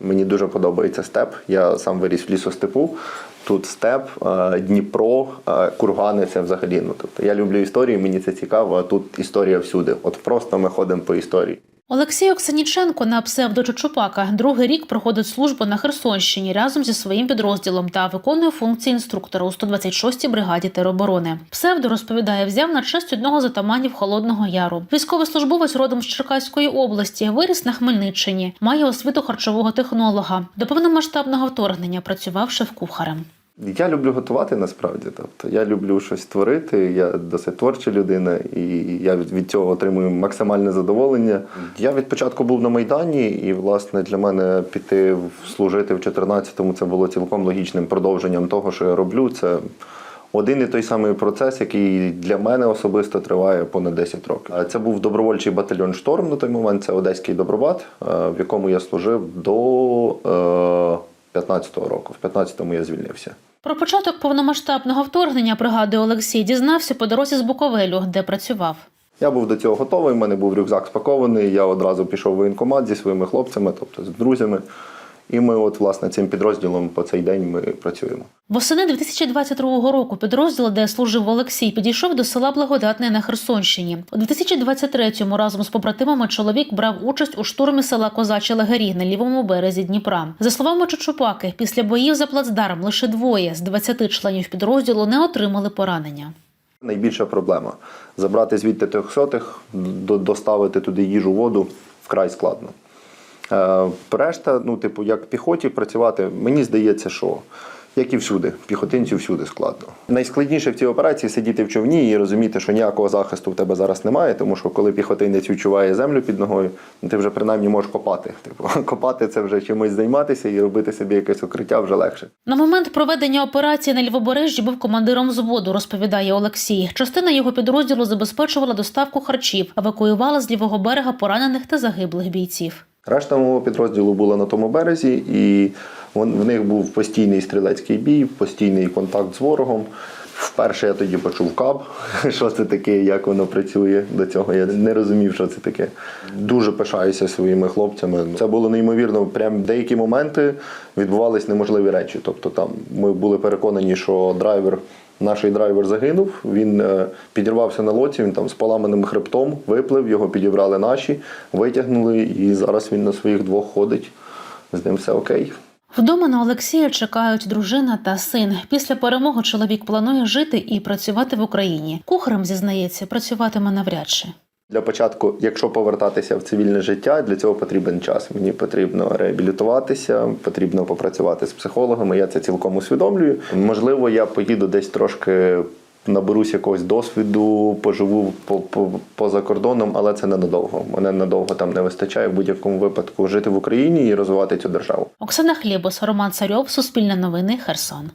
Мені дуже подобається степ. Я сам виріс в лісостепу. Тут степ, е, Дніпро, е, кургани це взагалі. Ну тобто я люблю історію, мені це цікаво. А тут історія всюди. От просто ми ходимо по історії. Олексій Оксаніченко на псевдо Чучупака другий рік проходить службу на Херсонщині разом зі своїм підрозділом та виконує функції інструктора у 126-й бригаді тероборони. Псевдо розповідає, взяв на честь одного з атаманів Холодного Яру. Військовослужбовець родом з Черкаської області, виріс на Хмельниччині, має освіту харчового технолога. До повномасштабного вторгнення працював шеф-кухарем. Я люблю готувати насправді. Тобто я люблю щось творити. Я досить творча людина, і я від, цього отримую максимальне задоволення. Я від початку був на майдані, і власне для мене піти служити в 14-му це було цілком логічним продовженням того, що я роблю. Це один і той самий процес, який для мене особисто триває понад 10 років. А Це був добровольчий батальйон Шторм на той момент. Це одеський добробат, е, в якому я служив до е, 15-го року. В 15-му я звільнився. Про початок повномасштабного вторгнення, пригадує Олексій, дізнався по дорозі з Буковелю, де працював. Я був до цього готовий, в мене був рюкзак спакований. Я одразу пішов в воєнкомат зі своїми хлопцями, тобто з друзями. І ми, от, власне, цим підрозділом по цей день ми працюємо. Восени 2022 року підрозділ, де служив Олексій, підійшов до села Благодатне на Херсонщині. У 2023-му разом з побратимами чоловік брав участь у штурмі села Козачі Лагері на лівому березі Дніпра. За словами Чучупаки, після боїв за плацдарм лише двоє з 20 членів підрозділу не отримали поранення. Найбільша проблема забрати звідти трьохсотих, доставити туди їжу, воду вкрай складно. Е, решта, ну, типу, як піхоті працювати, мені здається, що як і всюди, піхотинцю всюди складно. Найскладніше в цій операції сидіти в човні і розуміти, що ніякого захисту в тебе зараз немає, тому що коли піхотинець відчуває землю під ногою, ну, ти вже принаймні можеш копати. Типу, копати це вже чимось займатися і робити собі якесь укриття вже легше. На момент проведення операції на Лівобережжі був командиром взводу, розповідає Олексій. Частина його підрозділу забезпечувала доставку харчів, евакуювала з лівого берега поранених та загиблих бійців. Решта мого підрозділу була на тому березі, і в них був постійний стрілецький бій, постійний контакт з ворогом. Вперше я тоді почув каб, що це таке, як воно працює. До цього я не розумів, що це таке. Дуже пишаюся своїми хлопцями. Це було неймовірно. Прям деякі моменти відбувались неможливі речі. Тобто, там ми були переконані, що драйвер. Наш драйвер загинув, він е, підірвався на лоці, він там з поламаним хребтом виплив, його підібрали наші, витягнули, і зараз він на своїх двох ходить. З ним все окей. Вдома на Олексія чекають дружина та син. Після перемоги чоловік планує жити і працювати в Україні. Кухарем зізнається, працюватиме навряд чи. Для початку, якщо повертатися в цивільне життя, для цього потрібен час. Мені потрібно реабілітуватися, потрібно попрацювати з психологами. Я це цілком усвідомлюю. Можливо, я поїду десь трошки. Наберусь якогось досвіду, поживу по, по, поза кордоном, але це ненадовго. Мене надовго там не вистачає в будь-якому випадку жити в Україні і розвивати цю державу. Оксана Хлібос, Роман Царьов, Суспільне новини, Херсон.